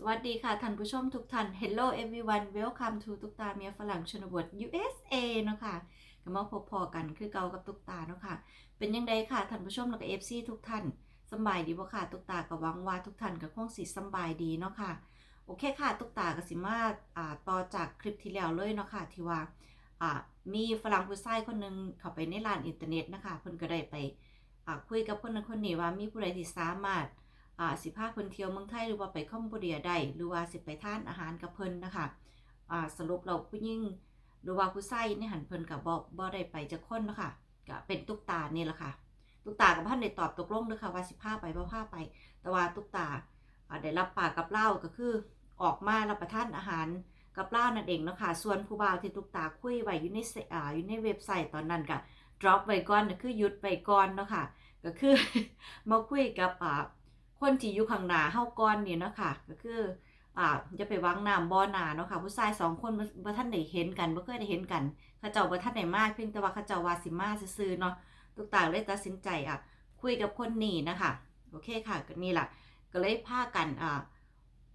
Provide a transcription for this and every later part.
สวัสดีค่ะท่านผู้ชมทุกท่าน Hello everyone welcome to ตุกตาเมียฝรั่งชนบท USA เนาะค่ะก็มาพบพอกันคือเกากับตุกตาเนาะค่ะ เป็นยังไงค่ะท่านผู้ชมแล้วก็ FC ทุกท่านสบายดีบ่ค่ะ ตุกตาก็หวังว่าทุกท่านก็คงสิสบายดีเนาะค่ะ โอเคค่ะ ตุกตาก็สิมาอ่าต่อจากคลิปที่แล้วเลยเนาะค่ะ ที่ว่าอ่ามีฝรั่งผู้ชายคนหนึงเข้าไปในร้านอินเทอร์เน็ตนะคะเพิ่นก็ได้ไปอ่าคุยกับคนนั้นคนนี้ว่ามีผู้ใดที่สามารถ อ่าสิพาเพิ่นเที่ยวเมืองไทยหรือว่าไปคัมพูเดียได้หรือว่าสิไปทานอาหารกับเพิ่นนะคะอ่าสรุปเราผู้หญิงหรือว่าผู้ชายในหันเพิ่นก็บ่บ่ได้ไปจักคนเนาะค่ะก็เป็นตุ๊กตานี่แหละค่ะ ตุ๊กตากับพันได้ตอบตกลงเด้อค่ะว่าสิพาไปบ่พาไป แต่ว่าตุ๊กตาอ่าได้รับปากกับเล่าก็คือออกมารับประทานอาหารกับเล่านั่นเองเนาะค่ะส่วนผู้บ่าวที่ตุ๊กตาคุยไว้อยู่ในเซอ่าอยู่ในเว็บไซต์ตอนนั้นก็ drop ไว้ก่อนคือหยุดไว้ก่อนเนาะค่ะก็คือมาคุยกับอ่า คนที่อยู่ข้างหน้าเฮาก่อนนี่เนาะค่ะก็คืออ่าจะไปวางน้ำบ่อนาเนาะค่ะ ผู้ชายสองคนบ่บ่ทันได้เห็นกันบ่เคยได้เห็นกันเขาเจ้าบ่ทันได้มากเพียงแต่ว่าเขาเจ้าว่าสิมาซื่อๆเนาะตุกตาเลยตัดสินใจอะคุยกับคนนี้นะคะโอเคค่ะก็นี่ล่ะก็เลยพากันอ่า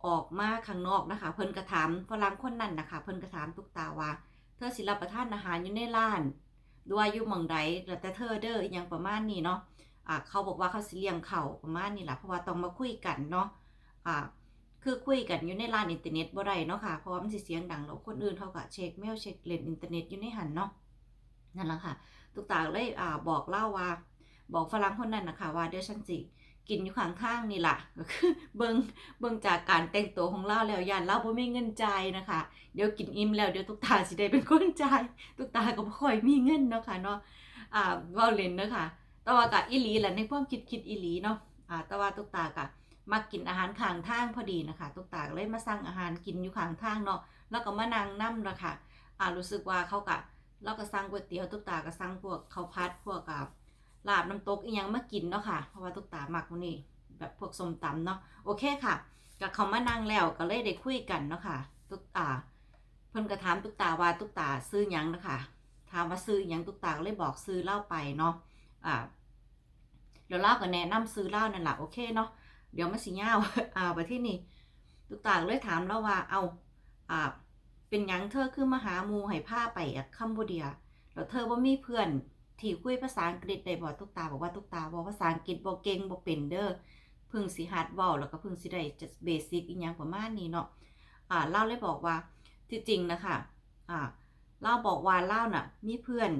ออกมาข้างนอกนะคะ เพิ่นก็ถามฝรั่งคนนั้นนะคะ เพิ่นก็ถามตุกตาว่า เธอสิรับประทานอาหารอยู่ในร้านหรือว่าอยู่หม่องใดแต่เธอเด้ออหยังประมาณนี้เนาะ อ่าเขาบอกว่าเขาสิเลี้ยงเขาประมาณนี้แหละเพราะว่าต้องมาคุยกันเนาะอ่าคือคุยกันอยู่ในร้านอินเทอร์เน็ตบ่ได้เนาะค่ะเพราะว่ามันสิเสียงดังแล้วคนอื่นเขาก็เช็คเมลเช็คเล่นอินเทอร์เน็ตอยู่ในหันเนาะนั่นแหละค่ะตุกตาเลยอ่าบอกเล่าว่า บอกฝรั่งคนนั้นนะคะว่าเดี๋ยวฉันสิกินอยู่ข้างข้างนี่แหละก็คือเบิงเบิงจากการแต่งตัวของเล่าแล้วยานเล่าบ่มีเงินจ่ายนะคะ เดี๋ยวกินอิ่มแล้วเดี๋ยวตุกตาสิได้เป็นคนจ่ายตุกตาก็บ่ค่อยมีเงินเนาะค่ะเนาะอ่าเว้าเล่นเนาะค่ะ แต่ว่ากะอีหลีแหละในความคิดคิดอีหลีเนาะอ่าแต่ว่าตุ๊กตากะมากินอาหารข้างทางพอดีนะคะตุ๊กตาก็เลยมาสั่งอาหารกินอยู่ข้างทางเนาะแล้วก็มานั่งนั่มละค่ะอ่ารู้สึกว่าเขากะเราก็สั่งก๋วยเตี๋ยวตุ๊กตาก็สั่งพวกข้าวผัดพวกกับลาบน้ำตกอีหยังมากินเนาะค่ะ เพราะว่าตุ๊กตามักวกนี้แบบพวกสมตำเนาะโอเคค่ะก็เขามานั่งแล้วก็เลยได้คุยกันเนาะค่ะตุ๊กตาเพิ่นก็ถามตุ๊กตาว่าตุ๊กตาซื้อยังนะคะถามว่าซื้อยังตุ๊กตาก็เลยบอกซื้อเล้าไปเนาะ อ่าเดี๋ยวเล่าก็แนะนำซื้อเล้านั่นแหละโอเคเนาะเดี๋ยวมาสิยาอ่าไปที่นี่ตุกตาเลยถามเราว่าเอาอ่าเป็นยังเธอคือมาหาหมูให้ผ้าไปอะคัมโบเดียแล้วเธอว่ามีเพื่อนที่คุยภาษาอังกฤษได้บ่ตุกตาบอกว่าตุกตาบอกภาษาอังกฤษบ่เก่งบ่เป็นเด้อพิ่งสิหัดเว้าแล้วก็พิ่งสิได้จะเบสิกอีหยังประมาณนี้เนาะอ่าเล่าเลยบอกว่าที่จริงนะคะอ่าเล่าบอกว่าเล่าน่ะมีเพื่อน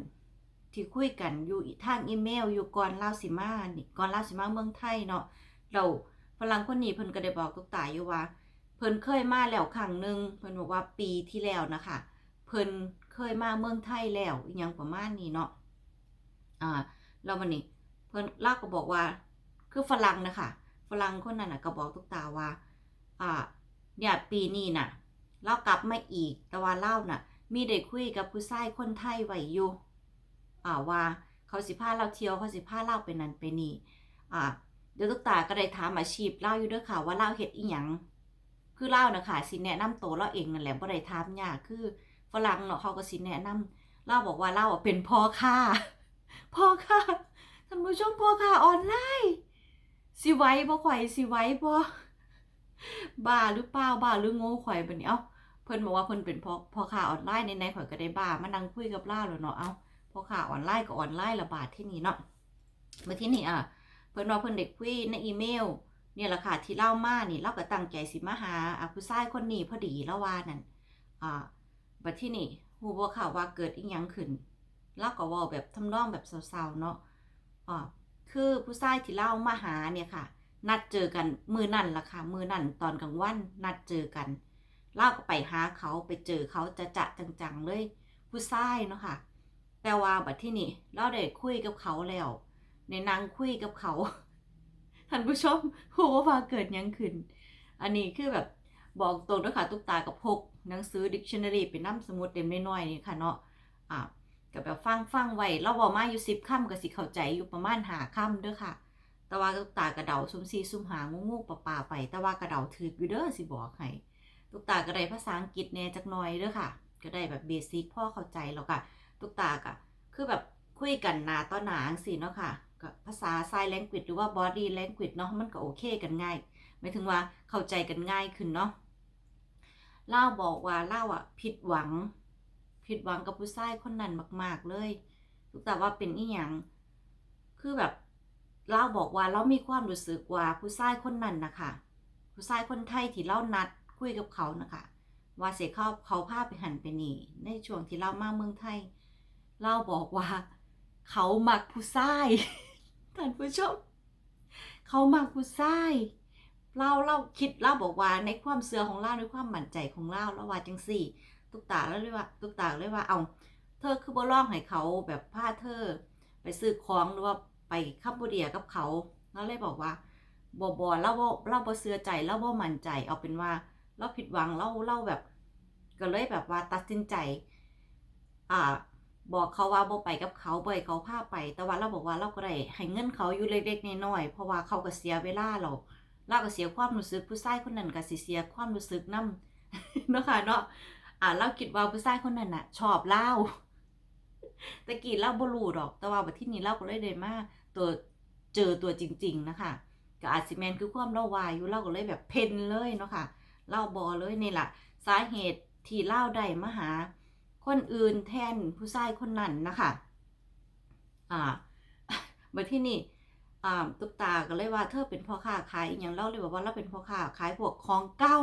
ที่คุยกันอยู่ทางอีเมล อยู่ก่อนลาวสิมานี่ก่อนลาวสิมาเมืองไทยเนาะเราฝรั่งคนนี้เพิ่นก็ได้บอกตุกตาอยู่ว่า เพิ่นเคยมาแล้วครั้งหนึ่งเพิ่นบอกว่าปีที่แล้วนะคะเพิ่นเคยมาเมืองไทยแล้วอยังประมาณนี้เนาะอ่าแล้ววันนี้เพิ่นลากก็บอกว่า คือฝรั่งนะคะฝรั่งคนนั้นน่ะก็บอกตุกตาว่า อ่า เนี่ยปีนี้น่ะเล่ากลับมาอีกแต่ว่าเล่าน่ะ มีได้คุยกับผู้ชายคนไทยไว้อยู่ อ่าว่าเขาสิพาเราเที่ยวเขาสิพาเราไปนั่นไปนี่อ่าเดี๋ยวตุ๊กตาก็ได้ถามอาชีพเล่าอยู่ด้วยค่ะว่าเล่าเฮ็ดอีหยังคือเล่านะคะสิแนะนำตัวเราเองนั่นแหละบ่ได้ถามยากคือฝรั่งเนาะเขาก็สิแนะนำเล่าบอกว่าเล่าเป็นพ่อค้าพ่อค้าท่านผู้ชมพ่อค้าออนไลน์สิไว้บ่ข่อยสิไว้บ่บ้าหรือเปล่าบ้าหรือโง่ข่อยบัดนี้เอ้าเพิ่นบอกว่าเพิ่นเป็นพ่อพ่อค้าออนไลน์ในๆข่อยก็ได้บ้ามานั่งคุยกับเล่าแล้วเนาะเอ้า พอข่าวออนไลน์ก็ออนไลน์ระบาดที่นี่เนาะมาที่นี่อะเพิ่นว่าเพิ่นเด็กคุยในอีเมล เนี่ยแหละค่ะที่เล่ามานี่เราก็ตั้งใจสิมาหาอะผู้ชายคนนี้พอดีแล้วว่านั่นอ่าบัดที่นี่ฮู้บ่ค่ะว่าเกิดอีหยังขึ้นเราก็ว้าแบบทำนองแบบเศร้าๆเนาะอ่าคือผู้ชายที่เล่ามาหาเนี่ยค่ะ นัดเจอกันมือนั่นล่ะค่ะมือนั่นตอนกลางวันนัดเจอกันเล่าก็ไปหาเขาไปเจอเขาจะจะจังๆเลย ผู้ชายเนาะค่ะ แต่ว่าบัดที่นี่เราได้คุยกับเขาแล้วในนางคุยกับเขาท่านผู้ชมโหว่าเกิดยังขึ้น อันนี้คือแบบบอกตรงด้วยค่ะตุ๊กตากับพกหนังสือ dictionary เป็นน้ำสมุดเต็มน้อยๆนี่ค่ะเนาะอ่ากับแบบฟังฟังไว้เราบอกมาอยู่สิบคำก็สิเข้าใจอยู่ประมาณหาคำเด้อค่ะ แต่ว่าตุ๊กตากระเดาซุมซีซุมหางูงูปะปาไป แต่ว่ากระเดาถืออยู่เด้อสิบอกให้ตุ๊กตาก็ไดภาษาอังกฤษแน่จักหน่อยเด้อค่ะ ก็ได้แบบเบสิกพ่อเข้าใจแล้วก็ ตุกตากะคือแบบคุยกันหนาต่อหนาสิเนาะค่ะก็ภาษา sign language หรือว่า body language เนาะมันก็โอเคกันง่ายหมายถึงว่าเข้าใจกันง่ายขึ้นเนาะเล่าบอกว่าเล่าอะ ผิดหวัง ผิดหวังกับผู้ชายคนนั้นมาก ๆ เลยทุกแต่ว่าเป็นอีหยังคือแบบเล่าบอกว่าเรามีความรู้สึกว่าผู้ชายคนนั้นนะคะผู้ชายคนไทยที่เล่านัดคุยกับเขานะคะว่าเสียเขาเขาพาไปหันไปนี่ในช่วงที่เรามาเมืองไทย เราบอกว่า เขามักผู้ชายท่านผู้ชม เขามักผู้ชายเราเราคิดเราบอกว่าในความเสื่อของเราในความมั่นใจของเราเราว่าจังสี่ ตุกตาแล้วเลยว่า ตุกตาเลยว่าเอาเธอคือบ่ร้องให้เขาแบบพาเธอ ไปซื้อของหรือว่าไปคัมบูเดียกับเขาแล้วเลยบอกว่าบ่บ่เราบ่เราบ่เสื่อใจเราบ่มั่นใจ เอาเป็นว่าเราผิดหวังเราเราแบบ ก็เลยแบบว่าตัดสินใจ อ่า บอกเขาว่าบ่ไปกับเขาบ่ให้เขาพาไป แต่ว่าเราบอกว่าเราก็ได้ให้เงินเขาอยู่เล็กๆน้อยๆเพราะว่าเขาก็เสียเวลาเราเราก็เสียความรู้สึกผู้ชายคนนั้นก็สิเสียความรู้สึกนํเนาะค่ะเนาะอ่าเราคิดว่าผู้ชายคนนั้นน่ะ ชอบเล่าตะกี้เล่าบ่รู้ดอก แต่ว่าบัดที่นี้เล่าก็เลยได้มาตัวเจอตัวจริง ๆ นะคะก็อาจสิแมนคือความเล่าวายอยู่เล่าก็เลยแบบเพนเลยเนาะค่ะเล่าบอเลยนี่แหละสาเหตุที่เล่าได้มาหา คนอื่นแทนผู้ชายคนนั้นนะคะอ่าบัดที่นี่อ่าตุ๊กตาก็เลยว่าเธอเป็นพ่อค้าขายอหย่างเล่าเลยบอกว่าเราเป็นพ่อค้าขายพวกของเก่า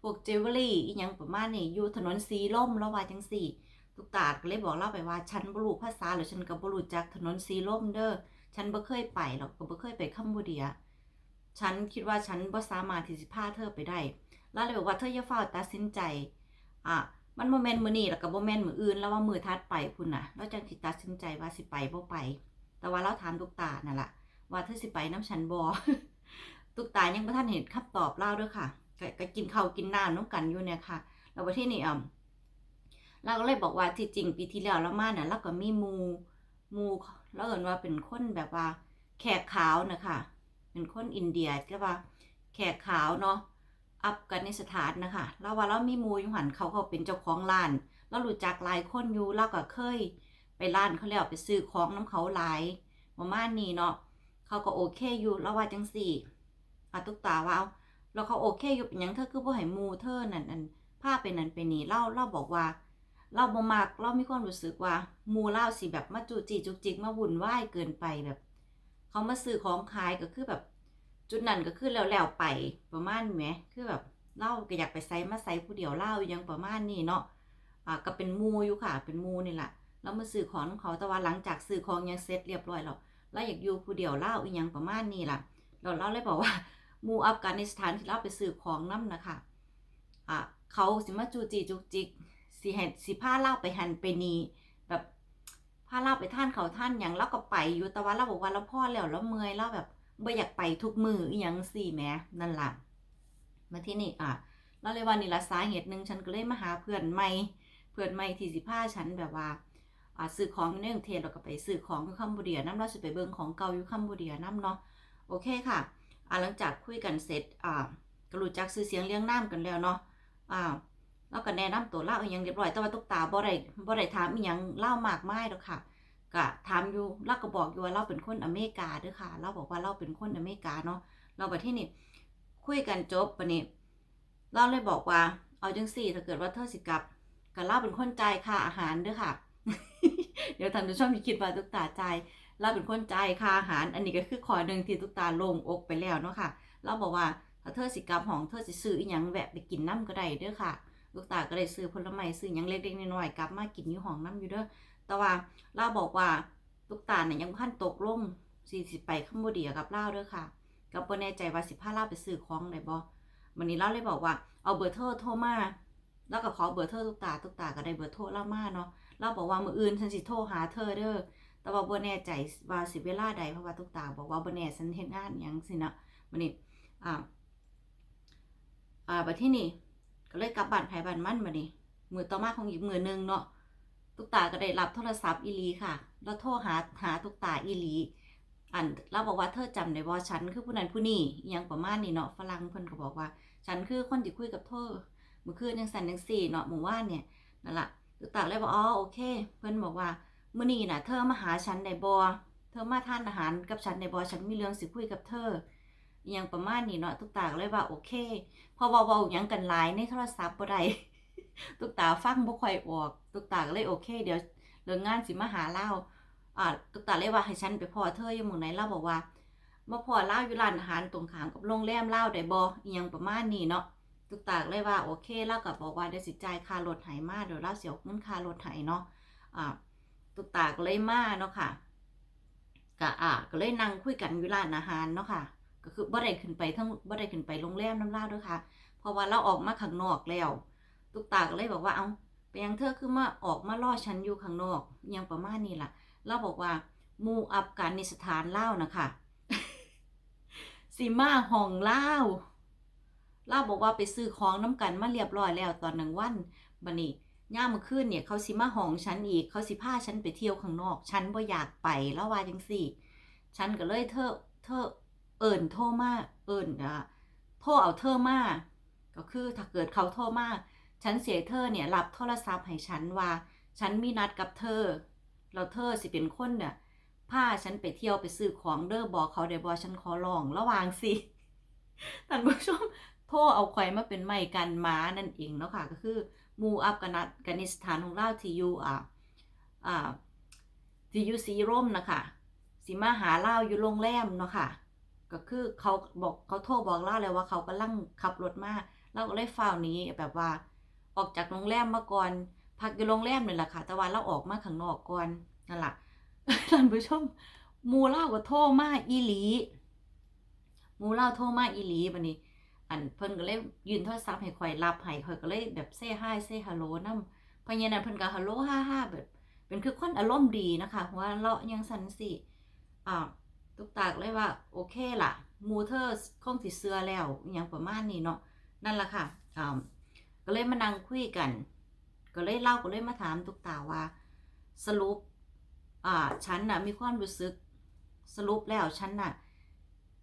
พวกเจวเวลรี่อีหยังประมาณนี้อยู่ถนนสีล่มแล้วว่าจังสี่ตุกตาก็เลยบอกเล่าไปว่าฉันบ่รู้ภาษาหรือฉันก็บ่รู้จักถนนสีล่มเด้อฉันบ่เคยไปหรอกก็บ่เคยไปคัมบูเดีย ฉันคิดว่าฉันบ่สามารถที่สิพาเธอไปได้แล้วเลยบอกว่าเธออย่าฟ้าตัดสินใจอะ มันบ่แม่นมื้อนี้แล้วก็บ่แม่นมื้ออื่น แล้วว่ามือถัดไปพุ่นน่ะเราจังสิตัดสินใจว่าสิไปบ่ไป แต่ว่าเราถามตุกตานั่นล่ะว่าเธอสิไปน้ำฉันบ่ตุกตายังบ่ทันเห็นคำตอบเล่าด้อค่ะก็ก็กินข้าวกินน้ำน้ำกันอยู่เนี่ยค่ะแล้ววันที่นี่อะเราก็เลยบอกว่าที่จริงปีที่แล้วเรามาเนี่ยเราก็มีมูมูเราเอินว่าเป็นคนแบบว่า แขกขาวนะคะเป็นคนอินเดียใช่ปะแขกขาวเนาะ อัฟกานิสถานนะคะเราว่าเรามีมูอยู่หันเขาเขาเป็นเจ้าของร้านเรารู้จักหลายคนอยู่เราก็เคย ไปร้านเขาแล้วไปซื้อของน้ำเขาหลายประมาณนี้เนาะเขาก็โอเคอยู่เราว่าจังสี่อตุกตาว่าเอาแล้วเขาโอเคอยู่เป็นยังเธอคือบ่ให้มูเธอนั่นนั่นพาไปนั่นไปนี่เล่าเล่าบอกว่า เราบ่มักเรามีความรู้สึกว่ามูเล่าสิแบบมาจูจีจุกจิกมาวุ่นวายเกินไปแบบ เขามาซื้อของขายก็คือแบบ จุดนั้นก็คือแล้วแล้วไปประมาณนี้แหมคือแบบเล่าก็อยากไปไซมาไซผู้เดียวเล่าอยังประมาณนี้เนาะอ่าก็เป็นมูอยู่ค่ะ เป็นมูนี่แหละแล้วมาซื้อของของแต่ว่าหลังจากซื้อของยังเสร็จเรียบร้อยแล้วแล้วอยากอยู่ผู้เดียวเล่าอีหยังประมาณนี้ล่ะเราเล่าเลยบอกว่ามูอัฟกานิสถานที่เราไปซื้อของน้ำนะคะอะเขาสิมาจูจีจุกจิกสิเห็ดสิพาเล่าไปหันไปนีแบบพาเล่าไปท่านเขาท่านอย่างเราก็ไปอยู่แต่ว่าเราบอกว่าเราพ่อแล้วเราเมื่อยเราแบบ ไม่อยากไปทุกมืออยังสี่แม้นั่นล่ะมาที่นี่อะเราเลยว่านี่ละสาเหตุหนึ่งฉันก็เลยมาหาเพื่อนใหม่เพื่อนใหม่ที่สิพาฉันแบบว่าอ่าซื้อของอยู่ในกรุงเทพแล้วก็ไปซื้อของอยู่คัมบูเดียน้ำเราสิไปเบิ่งของเก่าอยู่คัมบูเดียน้ำเนาะโอเคค่ะอ่าหลังจากคุยกันเสร็จอ่าก็รู้จักซื้อเสียงเลี้ยงน้ำกันแล้วเนาะอ่าแล้วก็แนะนำตัวเล่าอีหยังเรียบร้อยแต่ว่าตุ๊กตาบ่ได้บ่ได้ถามอีหยังเล่ามากมายหรอกค่ะ ก็ถามอยู่เราก็บอกอยู่ว่าเราเป็นคนอเมริกาด้อค่ะ เราบอกว่าเราเป็นคนอเมริกาเนาะเราไปที่นี่คุยกันจบปะนี้เราเลยบอกว่า เอาจังสี่ถ้าเกิดว่าเธอสิกลับก็เราเป็นคนจ่ายค่าอาหารด้อค่ะ เดี๋ยวท่านผู้ชมจะคิดว่าตุกตาใจเราเป็นคนจ่ายค่าอาหาร อันนี้ก็คือขอหนึ่งที่ตุกตาลงอกไปแล้วเนาะค่ะ เราบอกว่าถ้าเธอสิกลับห้องเธอสิซื้ออีหยังแวะไปกินน้ำก็ได้เด้อค่ะลูกตาก็ได้ซื้อผลไม้ซื้อยังเล็กๆน้อยๆกลับมากินอยู่ห้องน้ำอยู่เด้อ แต่ว่าเราบอกว่าลูกตาเนี่ยยังพันตกลงสิสิไปคัมบูดีกับเล่าด้อค่ะก็บ่แน่ใจว่าสิพาเล่าไปซื้อของได้บ่วันนี้เราเลยบอกว่าเอาเบอร์โทรโทรมาแล้วก็ขอเบอร์โทรลูกตาลูกตาก็ได้เบอร์โทรเล่ามาเนาะเราบอกว่ามืออื่นฉันสิโทรหาเธอเด้อแต่ว่าบ่แน่ใจว่าสิเวลาใดเพราะว่าตุ๊กตาบอกว่าบ่แน่ฉันเฮ็ดงานยังสินะมื้อนี้อ่าอ่าบัดที่นี่ก็เลยกลับบ้านไผบ้านมันบัดนี้มือต่อมาของอีกมือหนึงเนาะ ตุกตาก็ได้รับโทรศัพท์อีลีค่ะ แล้วโทรหาหาตุกตาอีลีอันเราบอกว่าเธอจำได้บ่ฉันคือผู้นั้นผู้นี้ยังประมาณนี้เนาะฝรั่งเพิ่นก็บอกว่า ฉันคือคนที่คุยกับเธอเมื่อคืนจังซั่นจังซี่เนาะเมื่อวานเนี่ยนั่นละตุกตาเลยบอกอ๋อโอเค เพิ่นบอกว่ามื่อนี้น่ะเธอมาหาฉันได้บ่เธอมาทานอาหารกับฉันในบอฉันมีเรื่องสิคุยกับเธออหยังประมาณนี้เนาะตุกตาก็เลยว่าโอเค พอเว้าๆหยังกันหลายในโทรศัพท์บ่ได้ ตุกตาฟังบ่ค่อยออก ตุกตาก็เลยโอเค เดี๋ยวเรื่องงานสิมาหาเล่าอ่าตุกตาเลยว่าให้ฉันไปพ่อเธออยู่หมู่ไหนเล่าบอกว่ามาพ่อเล่าอยู่ร้านอาหารตรงขามกับโรงแรมเล่าได้บ่อีหยังประมาณนี้เนาะตุกตาก็เลยว่าโอเคเล่าก็บอกว่าเดี๋ยวสิจ่ายค่ารถให้มาเดี๋ยวเล่าเสิเอาเงินค่ารถให้เนาะอ่าตุกตาก็เลยมาเนาะค่ะก็อ่าก็เลยนั่งคุยกันอยู่ร้านอาหารเนาะค่ะก็คือบ่ได้ขึ้นไปทั้งบ่ได้ขึ้นไปโรงแรมน้ำลาด้วยค่ะ เพราะว่าเราออกมาข้างนอกแล้ว ตุกตาก็เลยบอกว่าเอาไปยังเธอคือมาออกมาล่อฉันอยู่ข้างนอกยังประมาณนี้ล่ะเราบอกว่ามูอัฟกานิสถานเล่านะคะสีมาห้องเล่าเล่าบอกว่าไปซื้อของน้ำกันมาเรียบร้อยแล้วตอนหนึ่งวันบันนี้ย่ามมื้นเนี่ยเขาสิมาห้องฉันอีกเขาสิพาฉันไปเที่ยวข้างนอก ฉันบ่อยากไปแล้วว่าจังสี่ ฉันก็เลยเธอเธอเอิ่นโทรมาเอิ่นอะโทรเอาเธอมาก็คือถ้าเกิดเขาโทรมา ฉันเสียเธอเนี่ยรับโทรศัพท์ให้ฉันว่า ฉันมีนัดกับเธอแล้วเธอสิเป็นคนเนี่ยพาฉันไปเที่ยวไปซื้อของเด้อบอกเขาได้บอกฉันขอลองระหวางสิท่านผู้ชมโทรเอาข่อยมาเป็นไม้กันม้านั่นเองเนาะค่ะก็คือหมูอัฟกานักานิสถานของเราที่อยู่อ่าอ่าที่อยู่สีร่มนะคะสิมาหาเล่าอยู่โรงแรมเนาะค่ะก็คือเขาบอกเขาโทรบอกเล่าเลยว่าเขากำลังขับรถมาเราก็เลยฟ้าวนี้แบบว่า ออกจากโรงแรมมาก่อน พักอยู่โรงแรมนี่แหละค่ะ แต่ว่าเราออกมาข้างนอกก่อนนั่นแหละท่านผู้ชมหมูเล่าก็โทรมาอีหลีหมูเล่าโทรมาอีหลีบัดนี้ อันเพิ่นก็เลยยืนโทรศัพท์ให้ข่อยรับให้ข่อยก็เลยแบบเซ่ฮายเซ่ฮัลโหลนำพราะงั้นเพิ่นก็ฮัลโหลฮ่าฮ่าแบบ เป็นคือคนอารมณ์ดีนะคะว่าเลาะยังสันสิอ่าตุกตากเลยว่า โอเคล่ะหมูเธอคงสิเสื้อแล้วอหยังประมาณนี้เนาะนั่นละค่ะอ่า ก็เลยมานั่งคุยกัน ก็เลยเล่าก็เลยมาถามตุกตาว่า สรุปอ่าฉันน่ะมีความรู้สึกสรุปแล้วฉันน่ะ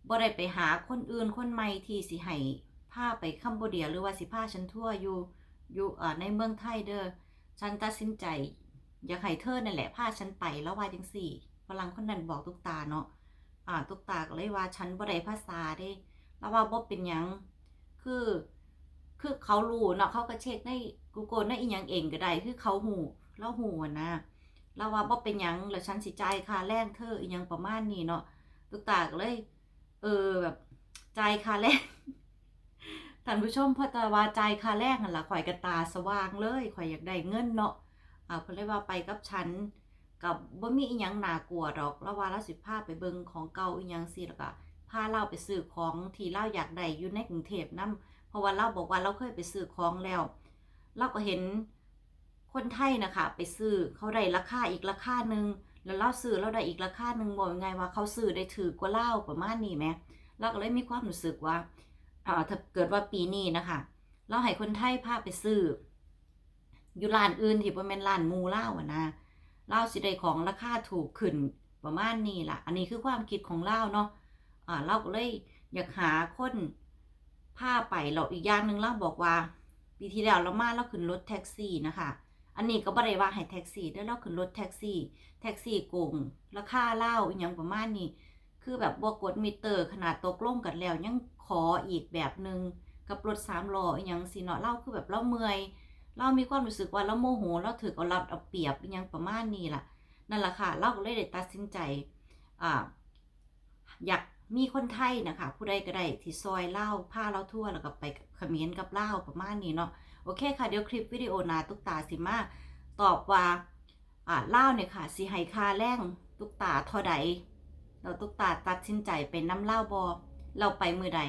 บ่ได้ไปหาคนอื่นคนใหม่ที่สิให้พาไปคัมโบเดียหรือว่าสิพาฉันทั่วอยู่อยู่อ่าในเมืองไทยเด้อฉันตัดสินใจ อยากให้เธอนั่นแหละพาฉันไปแล้วว่าจังสี่ฝรั่งคนนั้นบอกตุกตาเนาะอ่าตุกตาก็เลยว่าฉันบ่ได้ภาษาเด้แล้วว่าบ่เป็นหยังคือ คือเขารู้เนาะเขาก็เช็คใน Google ในอีหยังเองก็ได้คือเขาหูเล่าหูนะเราว่าบ่เป็นหยังแล้วฉันสิจ่ายค่าแรงเธออีหยังประมาณนี้เนาะตุกตากเลย เออแบบจ่ายค่าแรงท่านผู้ชมพอตะว่าจ่ายค่าแรงนั่นล่ะข่อยกระตาสว่างเลยข่อยอยากได้เงินเนาะอ่าเพิ่นเลยว่าไปกับฉันกับบ่มีอีหยังน่ากลัวดอกแล้วว่าเราสิพาไปเบิ่งของเก่าอีหยังสิแล้วก็พาเราไปซื้อของที่เราอยากได้อยู่ในกรุงเทพนํเพ ราะว่าเราบอกว่าเราเคยไปซื้อของแล้ว เราก็เห็นคนไทยนะคะ ไปซื้อเขาได้ราคาอีกราคาหนึ่งแล้วเราซื้อเราได้อีกราคาหนึ่งบอกยังไงว่าเขาซื้อได้ถือกว่าเราประมาณนี้ไหมเราก็เลยมีความรู้สึกว่าอ่าถ้าเกิดว่าปีนี้นะคะ เราให้คนไทยพาไปซื้ออยู่ร้านอื่นที่บ่แม่นร้านมูเล่าอะนะเราสิได้ของราคาถูกขึ้นประมาณนี้ล่ะ อันนี้คือความคิดของเราเนาะอ่าเราก็เลยอยากหาคน พาไปเราอีกอย่างหนึ่งเราบอกว่า ปีที่แล้วเรามาเราขึ้นรถแท็กซี่นะคะอันนี้ก็บ่ได้ว่าให้แท็กซี่เด้อเราขึ้นรถแท็กซี่แท็กซี่โกงราคาเล่าอีหยังประมาณนี้คือแบบบ่กกดมิเตอร์ ขนาดตกลงกันแล้วยังขออีกแบบหนึงกับรถสามล้ออีหยังสิเนาะเราคือแบบเราเมื่อยเรามีความรู้สึกว่าเราโมโหเราถือเอารัดเอาเปรียบอีหยังประมาณนี้ล่ะนั่นแหละค่ะเราก็เลยได้ตัดสินใจอ่าอยาก มีคนไทยนะคะผู้ใดก็ได้ที่ซอยเล่าผ้าเล่าทั่วแล้วก็ไปเขมิ้นกับเล่าประมาณนี้เนาะโอเคค่ะ เดี๋ยวคลิปวิดีโอนาตุกตาสิมาตอบว่าอ่าเล่าเนี่ยค่ะสิให้ค่าแรงตุกตาเท่าใดเราตุกตาตัดสินใจเป็นน้ำเล่าบอเราไปมือใด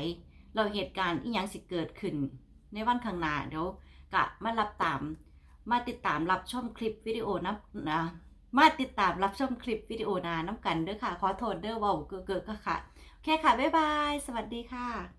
เราเหตุการณ์อีหยังสิเกิดขึ้น ในวันข้างหน้าเดี๋ยวกะมารับตามมาติดตามรับชมคลิปวิดีโอนะนะมาติดตามรับชมคลิปวิดีโอนาน้ำกันเด้อค่ะ ขอโทษเด้อว่าเกิดก็ค่ะ เคค่ะ บ๊ายบาย สวัสดีค่ะ